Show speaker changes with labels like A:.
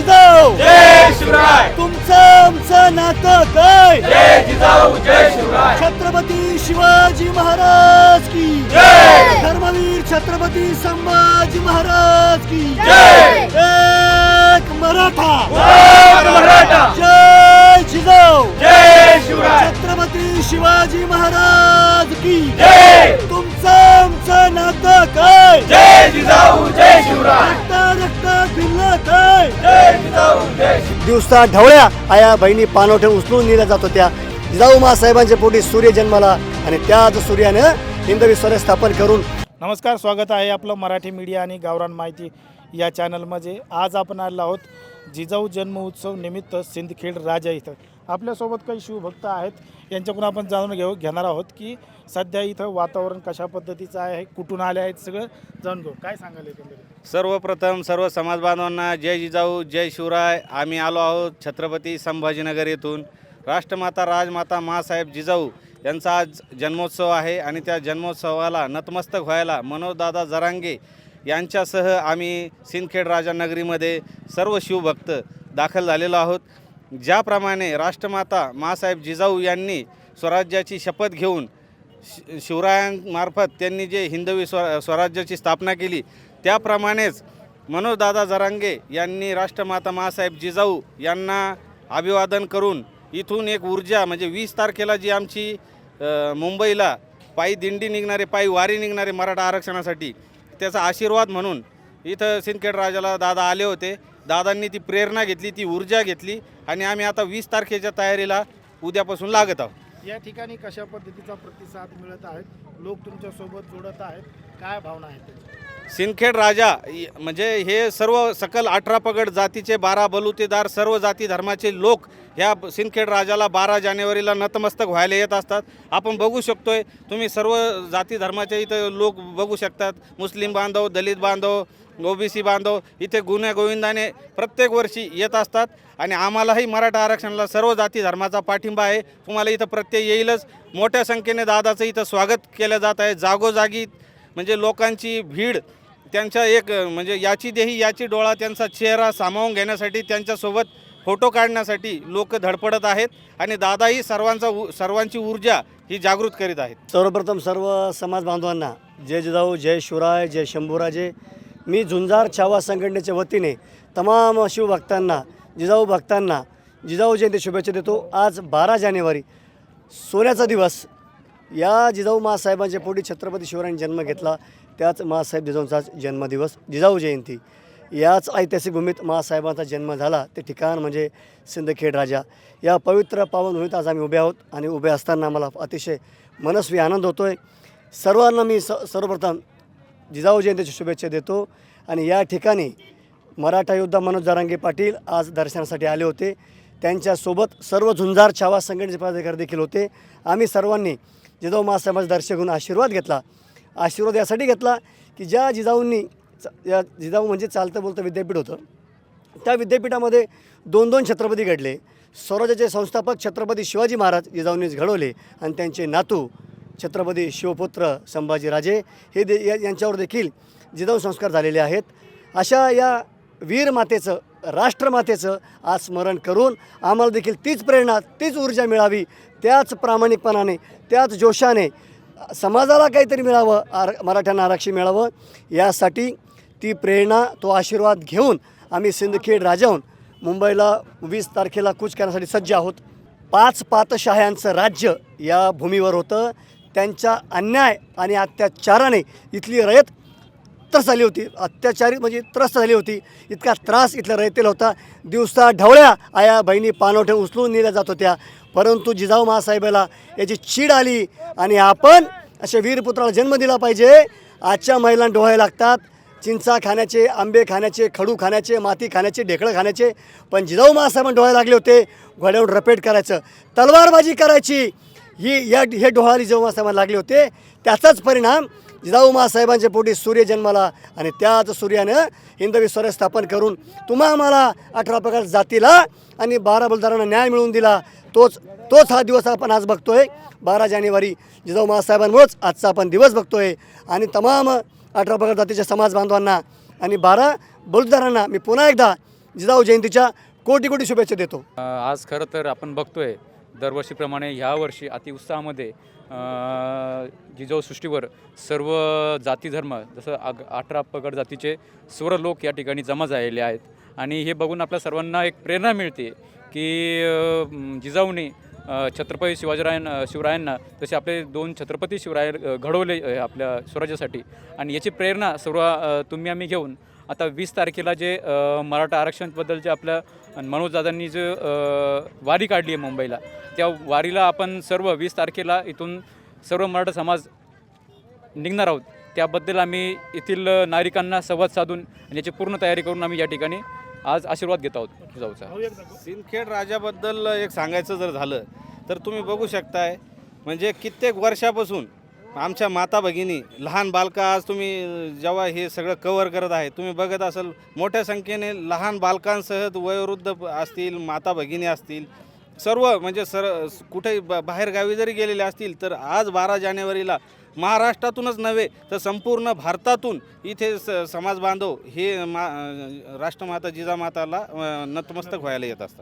A: जिजाऊ!
B: जय शिवराय!
A: तुमचं आमचं नातं काय?
B: जय जिजाऊ जय शिवराय!
A: छत्रपती शिवाजी महाराज की
B: जय!
A: धर्मवीर छत्रपती संभाजी महाराज की
B: जय!
A: एक मराठा!
B: मराठा!
A: जय जिजाऊ!
B: जय शिवराय!
A: छत्रपती शिवाजी महाराज की
B: जय!
A: तुमचं आमचं नातं काय?
B: जय जिजाऊ जय शिवराय!
A: दिवसा ढवळ्या आया बहिणी पानवठे उचलून नेल्या जात होत्या. जिजाऊ साहेबांच्या पोटी सूर्य जन्माला आणि त्याच सूर्यानं हिंदवी स्वर स्थापन करून
C: नमस्कार स्वागत आहे आपलं मराठी मीडिया आणि गावरान माहिती या चॅनलमध्ये आज आपण आलो आहोत जिजाऊ जन्म उत्सव निमित्त सिंदखेड राजा इथं. आपल्यासोबत काही शिवभक्त आहेत. यांच्याकडून आपण जाणून घेऊ घेणार आहोत की सध्या इथं वातावरण कशा पद्धतीचं आहे कुठून आले आहेत सगळं जाणून घेऊ. काय सांगाल एकंदरीत?
D: सर्वप्रथम सर्व समाज बांधवांना जय जिजाऊ जय शिवराय. आम्ही आलो आहोत छत्रपती संभाजीनगर येथून. राष्ट्रमाता राजमाता मासाहेब जिजाऊ यांचा आज जन्मोत्सव आहे आणि त्या जन्मोत्सवाला नतमस्तक व्हायला मनोजदादा जरांगे यांच्यासह आम्ही सिंदखेड राजा नगरीमध्ये सर्व शिवभक्त दाखल झालेलो आहोत. ज्याप्रमाणे राष्ट्रमाता मासाहेब जिजाऊ यांनी स्वराज्याची शपथ घेऊन शि शिवरायांमार्फत त्यांनी जे हिंदवी स्व स्वराज्याची स्थापना केली त्याप्रमाणेच मनोजदादा जरांगे यांनी राष्ट्रमाता मासाहेब जिजाऊ यांना अभिवादन करून इथून एक ऊर्जा म्हणजे वीस तारखेला जी आमची मुंबईला पायी दिंडी निघणारे पायी वारी निघणारे मराठा आरक्षणासाठी त्याचा आशीर्वाद म्हणून इथं सिंदखेड राजाला दादा आले होते. दादांनी ती प्रेरणा घेतली ती ऊर्जा घेतली आणि आम्ही आता वीस तारखेच्या तयारीला उद्यापासून लागत आहोत.
C: या ठिकाणी कशा पद्धतीचा प्रतिसाद मिळत आहेत लोक तुमच्यासोबत जोडत आहेत. काय भावना आहे
D: सिंदखेड राजा इ- म्हणजे हे सर्व सकल अठरा पगड जातीचे बारा बलुतेदार सर्व जाती धर्माचे लोक ह्या ब- सिंदखेड राजाला बारा जानेवारीला नतमस्तक व्हायला येत असतात. आपण बघू शकतोय तुम्ही सर्व जाती धर्माचे इथं लोक बघू शकतात. मुस्लिम बांधव दलित बांधव ओबीसी बांधव इथे गुन्हे गोविंदाने प्रत्येक वर्षी येत असतात. आणि आम्हालाही मराठा आरक्षणाला सर्व जाती धर्माचा पाठिंबा आहे. तुम्हाला इथं प्रत्यय येईलच. मोठ्या संख्येने दादाचं इथं स्वागत केलं जात आहे. जागोजागी म्हणजे लोकांची भीड त्यांच्या एक म्हणजे याची देही याची डोळा त्यांचा चेहरा सामावून घेण्यासाठी त्यांच्यासोबत फोटो काढण्यासाठी लोक धडपडत आहेत आणि दादाही सर्वांचा उ- सर्वांची ऊर्जा ही जागृत करीत आहेत.
A: सर्वप्रथम सर्व समाज बांधवांना जय जिजाऊ जय शिवराय जय शंभूराजे मी झुंजार छावा संघटनेच्या वतीने तमाम शिवभक्तांना जिजाऊ भक्तांना जिजाऊ जयंती शुभेच्छा देतो. आज बारा जानेवारी सोन्याचा दिवस. या जिजाऊ माँसाहेबांच्या पोटी छत्रपती शिवरायांनी जन्म घेतला. त्याच माँसाहेब जिजाऊंचा जन्मदिवस जिजाऊ जयंती. याच ऐतिहासिक भूमीत माँसाहेबांचा जन्म झाला. ते ठिकाण म्हणजे सिंदखेड राजा. या पवित्र पावन भूमीत आज आम्ही उभे आहोत आणि उभे असताना मला अतिशय मनस्वी आनंद होतो आहे सर्वांना मी स सर्वप्रथम जिजाऊ जयंतीच्या शुभेच्छा देतो आणि या ठिकाणी मराठा योद्धा मनोज जारांगे पाटील आज दर्शनासाठी आले होते. त्यांच्यासोबत सर्व झुंजार छावा संघटनेचे पदाधिकारी देखील होते. आम्ही सर्वांनी जिजाऊ समाज दर्शकून आशीर्वाद घेतला. आशीर्वाद यासाठी घेतला की ज्या जिजाऊंनी च- या जिजाऊ म्हणजे चालतं बोलतं विद्यापीठ होतं त्या विद्यापीठामध्ये दोन दोन छत्रपती घडले. स्वराज्याचे संस्थापक छत्रपती शिवाजी महाराज जिजाऊंनीच घडवले आणि त्यांचे नातू छत्रपती शिवपुत्र संभाजीराजे हे दे या- यांच्यावर देखील जिजाऊ संस्कार झालेले आहेत. अशा या वीर मातेचं राष्ट्रमातेचं आज स्मरण करून आम्हाला देखील तीच प्रेरणा तीच ऊर्जा मिळावी त्याच प्रामाणिकपणाने त्याच जोशाने समाजाला काहीतरी मिळावं आर मराठ्यांना आरक्षण मिळावं यासाठी ती प्रेरणा तो आशीर्वाद घेऊन आम्ही सिंदखेड राजाहून मुंबईला वीस तारखेला कूच करण्यासाठी सज्ज आहोत. पाच पातशाह्यांचं राज्य या भूमीवर होतं. त्यांच्या अन्याय आणि अत्याचाराने इथली रयत त्रस्त झाली होती. अत्याचारी म्हणजे त्रस्त झाली होती. इतका त्रास इथल्या रयतेला होता. दिवसा ढवळ्या आया बहिणी पानवठे उचलून नेल्या जात होत्या. परंतु जिजाऊ महासाहेबाला याची चीड आली आणि आपण अशा वीरपुत्राला जन्म दिला पाहिजे. आजच्या महिलांना डोहायला लागतात. चिंचा खाण्याचे आंबे खाण्याचे खडू खाण्याचे माती खाण्याचे ढेकळं खाण्याचे. पण जिजाऊ महासाहेबांना डोहायला लागले होते. घोड्यावर रपेट करायचं. तलवारबाजी करायची. ही या हे डोहाळी जिजाऊ महासाहेबांना लागले होते. त्याचाच परिणाम जिजाऊ महासाहेबांच्या पोटी सूर्य जन्माला आणि त्याच सूर्यानं हिंदवी स्वराज्य स्थापन करून तुम्हा आम्हाला अठरा प्रकार जातीला आणि बारा बलदारांना न्याय मिळवून दिला. तोच तोच हा दिवस आपण आज बघतोय. बारा जानेवारी जिजाऊ महासाहेबांमुळेच आजचा आपण दिवस बघतोय. आणि तमाम अठरा प्रकार जातीच्या समाज बांधवांना आणि बारा बलुतदारांना मी पुन्हा एकदा जिजाऊ जयंतीच्या कोटी कोटी शुभेच्छा देतो.
E: आज खरं तर आपण बघतोय दरवर्षीप्रमाणे ह्यावर्षी अतिउत्साहामध्ये जिजाऊ सृष्टीवर सर्व जाती धर्म जसं आग अठरा पगड जातीचे सर्व लोक या ठिकाणी जमा झालेले आहेत. आणि हे बघून आपल्या सर्वांना एक प्रेरणा मिळते की जिजाऊने छत्रपती शिवाजीरायां शिवरायांना तसे आपले दोन छत्रपती शिवराय घडवले आपल्या स्वराज्यासाठी. आणि याची प्रेरणा सर्व तुम्ही आम्ही घेऊन आता वीस तारखेला जे मराठा आरक्षणबद्दल जे आपल्या मनोज दादांनी जे वारी काढली आहे मुंबईला त्या वारीला आपण सर्व वीस तारखेला इथून सर्व मराठा समाज निघणार आहोत. त्याबद्दल आम्ही येथील नागरिकांना संवाद साधून आणि याची पूर्ण तयारी करून आम्ही या ठिकाणी आज आशीर्वाद घेत आहोत. जाऊचा
D: सिंदखेड राजाबद्दल एक सांगायचं जर झालं तर तुम्ही बघू शकताय म्हणजे कित्येक वर्षापासून आमच्या माता भगिनी लहान बालका आज तुम्ही जेव्हा हे सगळं कवर करत आहे तुम्ही बघत असाल मोठ्या संख्येने लहान बालकांसह वयोवृद्ध असतील माता भगिनी असतील सर्व म्हणजे सर कुठे ब बाहेरगावी जरी गेलेले असतील तर आज बारा जानेवारीला महाराष्ट्रातूनच नव्हे तर संपूर्ण भारतातून इथे स समाज बांधव हे मा राष्ट्रमाता जिजामाताला नतमस्तक व्हायला येत असतात.